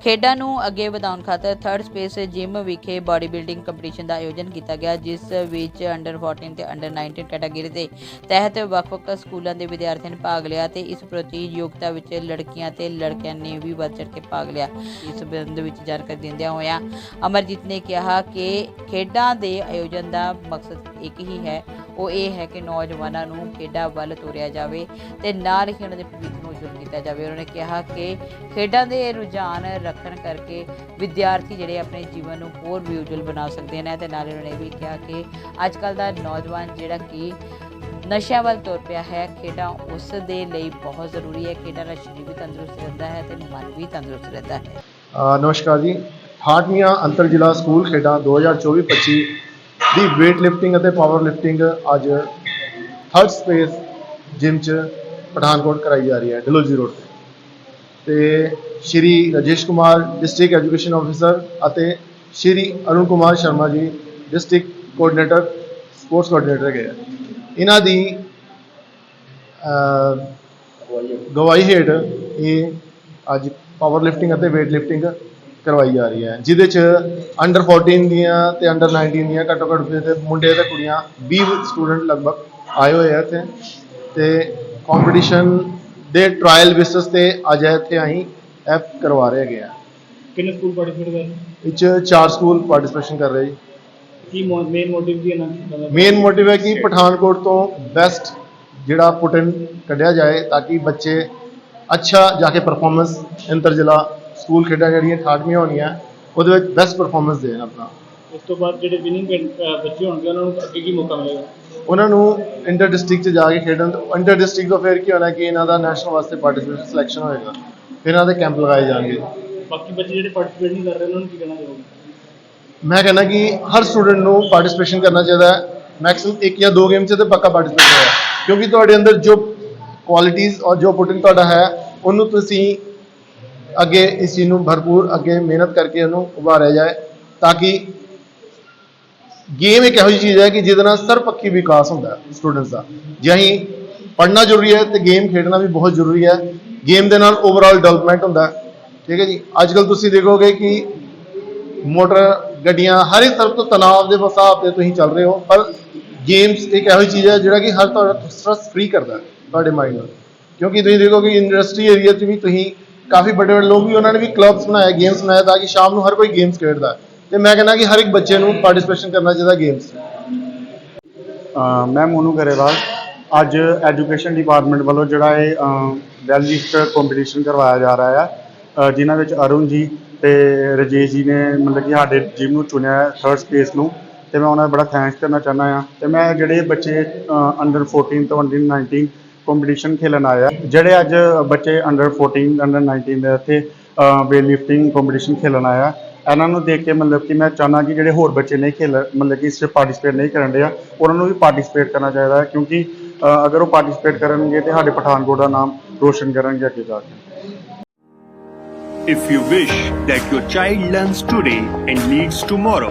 ਖੇਡਾਂ ਨੂੰ ਅੱਗੇ ਵਧਾਉਣ ਖਾਤਰ ਥਰਡ ਸਪੇਸ ਜਿਮ ਵਿਖੇ ਬਾਡੀ ਬਿਲਡਿੰਗ ਕੰਪੀਟੀਸ਼ਨ ਦਾ ਆਯੋਜਨ ਕੀਤਾ ਗਿਆ, ਜਿਸ ਵਿੱਚ ਅੰਡਰ 14 ਤੇ ਅੰਡਰ 19 ਕੈਟਾਗਰੀ ਦੇ ਤਹਿਤ ਵੱਖ-ਵੱਖ ਸਕੂਲਾਂ ਦੇ ਵਿਦਿਆਰਥੀਆਂ ਨੇ ਭਾਗ ਲਿਆ ਤੇ ਇਸ ਪ੍ਰਤੀਯੋਗਤਾ ਵਿੱਚ ਲੜਕੀਆਂ ਤੇ ਲੜਕਿਆਂ ਨੇ ਵੀ ਵੱਧ ਚੜ੍ਹ ਕੇ ਭਾਗ ਲਿਆ। ਇਸ ਸੰਬੰਧ ਵਿੱਚ ਜਾਣਕਾਰੀ ਦਿੰਦਿਆਂ ਹੋਇਆਂ ਅਮਰਜੀਤ ਨੇ ਕਿਹਾ ਕਿ ਖੇਡਾਂ ਦੇ ਆਯੋਜਨ ਦਾ ਮਕਸਦ ਇੱਕ ਹੀ ਹੈ ਉਹ ਇਹ ਹੈ ਕਿ ਨੌਜਵਾਨਾਂ ਨੂੰ ਖੇਡਾਂ ਵੱਲ ਤੋਰਿਆ ਜਾਵੇ ਤੇ ਨਾਲ ਹੀ ਉਹਨਾਂ ਦੇ ਭਵਿੱਖ ਨੂੰ ਉਜਵਲ ਕੀਤਾ ਜਾਵੇ। ਉਹਨਾਂ ਨੇ ਕਿਹਾ ਕਿ ਖੇਡਾਂ ਦੇ ਰੁਝਾਨ ਰੱਖਣ ਕਰਕੇ ਵਿਦਿਆਰਥੀ ਜਿਹੜੇ ਆਪਣੇ ਜੀਵਨ ਨੂੰ ਹੋਰ ਵੀ ਉਜਵਲ ਬਣਾ ਸਕਦੇ ਨੇ ਤੇ ਨਾਲ ਉਹਨਾਂ ਨੇ ਵੀ ਕਿਹਾ ਕਿ ਅੱਜ ਕੱਲ ਦਾ ਨੌਜਵਾਨ ਜਿਹੜਾ ਕਿ ਨਸ਼ਿਆਂ ਵੱਲ ਤੁਰ ਪਿਆ ਹੈ, ਖੇਡਾਂ ਉਸ ਦੇ ਲਈ ਬਹੁਤ ਜ਼ਰੂਰੀ ਹੈ। ਖੇਡਾਂ ਨਾਲ ਸਰੀਰ ਵੀ ਤੰਦਰੁਸਤ ਰਹਿੰਦਾ ਹੈ ਤੇ ਮਨ ਵੀ ਤੰਦਰੁਸਤ ਰਹਿੰਦਾ ਹੈ। ਨਮਸਕਾਰ ਜੀ। 68ਵੀਆਂ ਅੰਤਰ ਜ਼ਿਲ੍ਹਾ ਸਕੂਲ ਖੇਡਾਂ 2024-25 ਦੀ weight lifting ਅਤੇ ਪਾਵਰ ਲਿਫਟਿੰਗ ਅੱਜ ਥਰਡ ਸਪੇਸ ਜਿਮ ਚ ਪਠਾਨਕੋਟ ਕਰਾਈ ਜਾ ਰਹੀ ਹੈ ਡਲੋਜੀ ਰੋਡ ਤੇ। ਤੇ Shri Rajesh Kumar district education officer ਅਤੇ Shri Arun Kumar Sharma ji district coordinator sports coordinator ਹੈਗੇ ਆ। ਇਹਨਾਂ ਦੀ ਗਵਾਹੀ ਹੇਠ ਇਹ ਅੱਜ ਪਾਵਰ ਲਿਫਟਿੰਗ ਅਤੇ weight lifting ਕਰਵਾਈ ਜਾ ਰਹੀ ਹੈ। ਜਿਹਦੇ ਚ ਅੰਡਰ 14 ਦੀਆਂ ਤੇ ਅੰਡਰ 19 ਦੀਆਂ ਘੱਟੋ ਘੱਟ ਤੇ ਮੁੰਡੇ ਤੇ ਕੁੜੀਆਂ 20 ਸਟੂਡੈਂਟ ਲਗਭਗ ਆਏ ਹੋਏ ਆ ਇੱਥੇ। ਤੇ ਕੰਪੀਟੀਸ਼ਨ ਦੇ ਟ੍ਰਾਇਲ ਬੇਸਿਸ ਤੇ ਅੱਜ ਇੱਥੇ ਅਸੀਂ ਇਹ ਕਰਵਾ ਰਹੇ ਹੈਗੇ ਆ ਕਿੰਨੇ ਸਕੂਲ ਪਾਰਟਿਸਿਪੇਟ ਕਰ ਰਹੇ? ਇਹ 'ਚ ਚਾਰ ਸਕੂਲ ਪਾਰਟਿਸਿਪੇਸ਼ਨ ਕਰ ਰਹੇ ਜੀ। ਕੀ ਮੇਨ ਮੋਟਿਵ ਕੀ ਇਹਨਾਂ ਦਾ? ਮੇਨ ਮੋਟਿਵ ਹੈ ਕਿ ਪਠਾਨਕੋਟ ਤੋਂ ਬੈਸਟ ਜਿਹੜਾ ਪੁਟਨ ਕੱਢਿਆ ਜਾਏ ਤਾਂ ਕਿ ਬੱਚੇ ਅੱਛਾ ਜਾ ਕੇ ਪਰਫਾਰਮੈਂਸ ਇੰਟਰ ਜ਼ਿਲ੍ਹਾ ਸਕੂਲ ਖੇਡਾਂ ਜਿਹੜੀਆਂ 68ਵੀਆਂ ਹੋਣੀਆਂ ਉਹਦੇ ਵਿੱਚ ਬੈਸਟ ਪਰਫਾਰਮੈਂਸ ਦੇਣ ਆਪਣਾ ਉਸ ਤੋਂ ਬਾਅਦ ਜਿਹੜੇ ਵਿਨਿੰਗ ਬੱਚੇ ਹੋਣਗੇ ਉਹਨਾਂ ਨੂੰ ਅੱਗੇ ਕੀ ਮੌਕਾ ਮਿਲੇਗਾ? ਉਹਨਾਂ ਨੂੰ ਇੰਟਰ ਡਿਸਟ੍ਰਿਕਟ 'ਚ ਜਾ ਕੇ ਖੇਡਣ ਇੰਟਰ ਡਿਸਟ੍ਰਿਕਟ ਤੋਂ ਫਿਰ ਕੀ ਹੋਣਾ ਕਿ ਇਹਨਾਂ ਦਾ ਨੈਸ਼ਨਲ ਵਾਸਤੇ ਪਾਰਟਿਸਿਪੇਸ਼ਨ ਸਿਲੈਕਸ਼ਨ ਹੋਏਗਾ ਫਿਰ ਇਹਨਾਂ ਦੇ ਕੈਂਪ ਲਗਾਏ ਜਾਣਗੇ। ਬਾਕੀ ਬੱਚੇ ਜਿਹੜੇ ਪਾਰਟਿਸਿਪੇਟ ਨਹੀਂ ਕਰ ਰਹੇ ਉਹਨਾਂ ਨੂੰ ਕੀ ਕਹਿਣਾ ਚਾਹੋਗੇ? ਮੈਂ ਕਹਿੰਦਾ ਕਿ ਹਰ ਸਟੂਡੈਂਟ ਨੂੰ ਪਾਰਟਿਸਿਪੇਸ਼ਨ ਕਰਨਾ ਚਾਹੀਦਾ ਹੈ। ਮੈਕਸਿਮਮ ਇੱਕ ਜਾਂ ਦੋ ਗੇਮ 'ਚ ਤੇ ਪੱਕਾ ਪਾਰਟਿਸਿਪੇਟ ਹੋਇਆ। ਕਿਉਂਕਿ ਤੁਹਾਡੇ ਅੰਦਰ ਜੋ ਕੁਆਲਿਟੀਆਂ ਔਰ ਜੋ ਪੁਟਿੰਗ ਤੁਹਾਡਾ ਹੈ ਉਹਨੂੰ ਤੁਸੀਂ ਅੱਗੇ ਇਸ ਚੀਜ਼ ਨੂੰ ਭਰਪੂਰ ਅੱਗੇ ਮਿਹਨਤ ਕਰਕੇ ਉਹਨੂੰ ਉਭਾਰਿਆ ਜਾਏ ਤਾਂ ਕਿ ਗੇਮ ਇੱਕ ਇਹੋ ਜਿਹੀ ਚੀਜ਼ ਹੈ ਕਿ ਜਿਹਦੇ ਨਾਲ ਸਰਪੱਖੀ ਵਿਕਾਸ ਹੁੰਦਾ ਸਟੂਡੈਂਟਸ ਦਾ। ਜੇ ਅਸੀਂ ਪੜ੍ਹਨਾ ਜ਼ਰੂਰੀ ਹੈ ਤੇ ਗੇਮ ਖੇਡਣਾ ਵੀ ਬਹੁਤ ਜ਼ਰੂਰੀ ਹੈ। ਗੇਮ ਦੇ ਨਾਲ ਓਵਰਆਲ ਡਿਵੈਲਪਮੈਂਟ ਹੁੰਦਾ ਠੀਕ ਹੈ ਜੀ? ਅੱਜ ਕੱਲ ਤੁਸੀਂ ਦੇਖੋਗੇ ਕਿ ਮੋਟਰ ਗੱਡੀਆਂ ਹਰ ਇੱਕ ਤਰਫ ਤੋਂ ਤਣਾਅ ਦੇ ਹਿਸਾਬ ਤੇ ਤੁਸੀਂ ਚੱਲ ਰਹੇ ਹੋ, ਪਰ ਗੇਮਸ ਇੱਕ ਇਹੋ ਜਿਹੀ ਚੀਜ਼ ਹੈ ਜਿਹੜਾ ਕਿ ਹਰ ਤੁਹਾਡਾ ਸਟ੍ਰੈਸ ਫ੍ਰੀ ਕਰਦਾ ਤੁਹਾਡੇ ਮਾਈਂਡ ਨੂੰ ਕਿਉਂਕਿ ਤੁਸੀਂ ਦੇਖੋਗੇ ਇੰਡਸਟਰੀ ਏਰੀਆ 'ਚ ਵੀ ਤੁਸੀਂ ਕਾਫੀ ਵੱਡੇ ਵੱਡੇ ਲੋਕ ਵੀ ਉਹਨਾਂ ਨੇ ਵੀ ਕਲੱਬਸ ਬਣਾਏ ਗੇਮਸ ਬਣਾਏ ਤਾਂ ਕਿ ਸ਼ਾਮ ਨੂੰ ਹਰ ਕੋਈ ਗੇਮਸ ਖੇਡਦਾ ਹੈ। ਤੇ ਮੈਂ ਕਹਿੰਦਾ ਕਿ ਹਰ ਇੱਕ ਬੱਚੇ ਨੂੰ ਪਾਰਟਿਸਿਪੇਸ਼ਨ ਕਰਨਾ ਚਾਹੀਦਾ ਗੇਮਸ ਮੈਂ ਮੋਨੂ ਗਰੇਵਾਲ ਅੱਜ ਐਜੂਕੇਸ਼ਨ ਡਿਪਾਰਟਮੈਂਟ ਵੱਲੋਂ ਜਿਹੜਾ ਇਹ ਵੈਲ ਲਿਸਟ ਕੰਪੀਟੀਸ਼ਨ ਕਰਵਾਇਆ ਜਾ ਰਿਹਾ ਹੈ। ਅ, ਜਿਨ੍ਹਾਂ ਵਿੱਚ ਅਰੁਣ ਜੀ ਤੇ ਰਜੇਸ਼ ਜੀ ਨੇ ਮਤਲਬ ਕਿ ਸਾਡੇ ਜਿਮ ਨੂੰ ਚੁਣਿਆ ਹੈ ਥਰਡ ਸਪੇਸ ਨੂੰ। ਤੇ ਮੈਂ ਉਹਨਾਂ ਦਾ ਬੜਾ ਥੈਂਕਸ ਕਰਨਾ ਚਾਹੁੰਦਾ ਹਾਂ। ਤੇ ਮੈਂ ਜਿਹੜੇ ਬੱਚੇ ਅੰਡਰ 14 ਤੋਂ ਅੰਡਰ 19 ਕੰਪੀਟੀਸ਼ਨ ਖੇਲਣ ਆਏ ਜਿਹੜੇ ਅੱਜ ਬੱਚੇ ਅੰਡਰ 14 ਅੰਡਰ 19 ਦੇ ਇੱਥੇ ਵੇਟ ਲਿਫਟਿੰਗ ਕੰਪੀਟੀਸ਼ਨ ਖੇਲਣ ਆਇਆ। ਇਹਨਾਂ ਨੂੰ ਦੇਖ ਕੇ ਮਤਲਬ ਕਿ ਮੈਂ ਚਾਹੁੰਦਾ ਕਿ ਜਿਹੜੇ ਹੋਰ ਬੱਚੇ ਨਹੀਂ ਖੇਲ ਮਤਲਬ ਕਿ ਇਸ 'ਚ ਪਾਰਟਿਸਿਪੇਟ ਨਹੀਂ ਕਰਨ ਡਿਆ ਉਹਨਾਂ ਨੂੰ ਵੀ ਪਾਰਟਿਸਿਪੇਟ ਕਰਨਾ ਚਾਹੀਦਾ ਹੈ। ਕਿਉਂਕਿ ਅਗਰ ਉਹ ਪਾਰਟਿਸਿਪੇਟ ਕਰਨਗੇ ਤੇ ਸਾਡੇ ਪਠਾਨਕੋਟ ਦਾ ਨਾਮ ਰੋਸ਼ਨ ਕਰਨਗੇ ਅੱਗੇ ਜਾ ਕੇ। If you wish that your child learns today and leads tomorrow,